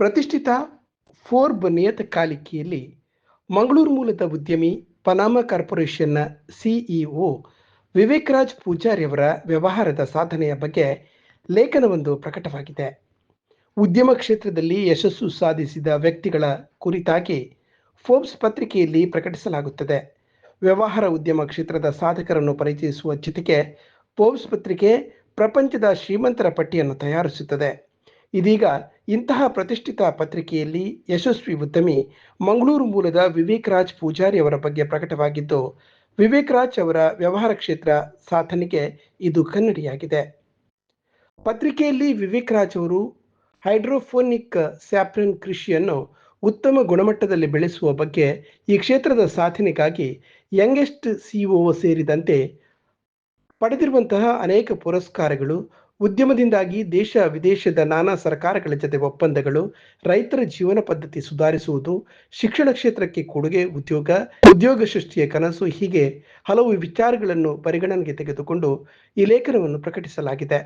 ಪ್ರತಿಷ್ಠಿತ ಫೋರ್ಬ್ ನಿಯತಕಾಲಿಕೆಯಲ್ಲಿ ಮಂಗಳೂರು ಮೂಲದ ಉದ್ಯಮಿ ಪನಾಮ ಕಾರ್ಪೊರೇಷನ್ನ ಸಿಇಒ ವಿವೇಕ್ ರಾಜ್ ಪೂಜಾರಿ ಅವರ ವ್ಯವಹಾರದ ಸಾಧನೆಯ ಬಗ್ಗೆ ಲೇಖನವೊಂದು ಪ್ರಕಟವಾಗಿದೆ. ಉದ್ಯಮ ಕ್ಷೇತ್ರದಲ್ಲಿ ಯಶಸ್ಸು ಸಾಧಿಸಿದ ವ್ಯಕ್ತಿಗಳ ಕುರಿತಾಗಿ ಫೋರ್ಬ್ಸ್ ಪತ್ರಿಕೆಯಲ್ಲಿ ಪ್ರಕಟಿಸಲಾಗುತ್ತದೆ. ವ್ಯವಹಾರ ಉದ್ಯಮ ಕ್ಷೇತ್ರದ ಸಾಧಕರನ್ನು ಪರಿಚಯಿಸುವ ಜೊತೆಗೆ ಫೋರ್ಬ್ಸ್ ಪತ್ರಿಕೆ ಪ್ರಪಂಚದ ಶ್ರೀಮಂತರ ಪಟ್ಟಿಯನ್ನು ತಯಾರಿಸುತ್ತದೆ. ಇದೀಗ ಇಂತಹ ಪ್ರತಿಷ್ಠಿತ ಪತ್ರಿಕೆಯಲ್ಲಿ ಯಶಸ್ವಿ ಉದ್ಯಮಿ ಮಂಗಳೂರು ಮೂಲದ ವಿವೇಕ್ ರಾಜ್ ಪೂಜಾರಿ ಅವರ ಬಗ್ಗೆ ಪ್ರಕಟವಾಗಿದ್ದು, ವಿವೇಕ್ ರಾಜ್ ಅವರ ವ್ಯವಹಾರ ಕ್ಷೇತ್ರ ಸಾಧನೆಗೆ ಇದು ಕನ್ನಡಿಯಾಗಿದೆ. ಪತ್ರಿಕೆಯಲ್ಲಿ ವಿವೇಕ್ ರಾಜ್ ಅವರು ಹೈಡ್ರೋಫೋನಿಕ್ ಸ್ಯಾಪ್ರಿನ್ ಕೃಷಿಯನ್ನು ಉತ್ತಮ ಗುಣಮಟ್ಟದಲ್ಲಿ ಬೆಳೆಸುವ ಬಗ್ಗೆ ಈ ಕ್ಷೇತ್ರದ ಸಾಧನೆಗಾಗಿ ಯಂಗೆಸ್ಟ್ ಸಿಇಒ ಸೇರಿದಂತೆ ಪಡೆದಿರುವಂತಹ ಅನೇಕ ಪುರಸ್ಕಾರಗಳು ಉದ್ಯಮದಿಂದಾಗಿ ದೇಶ ವಿದೇಶದ ನಾನಾ ಸರ್ಕಾರಗಳ ಜೊತೆ ಒಪ್ಪಂದಗಳು, ರೈತರ ಜೀವನ ಪದ್ಧತಿ ಸುಧಾರಿಸುವುದು, ಶಿಕ್ಷಣ ಕ್ಷೇತ್ರಕ್ಕೆ ಕೊಡುಗೆ ಉದ್ಯೋಗ ಉದ್ಯೋಗ ಸೃಷ್ಟಿಯ ಕನಸು ಹೀಗೆ ಹಲವು ವಿಚಾರಗಳನ್ನು ಪರಿಗಣನೆಗೆ ತೆಗೆದುಕೊಂಡು ಈ ಲೇಖನವನ್ನು ಪ್ರಕಟಿಸಲಾಗಿದೆ.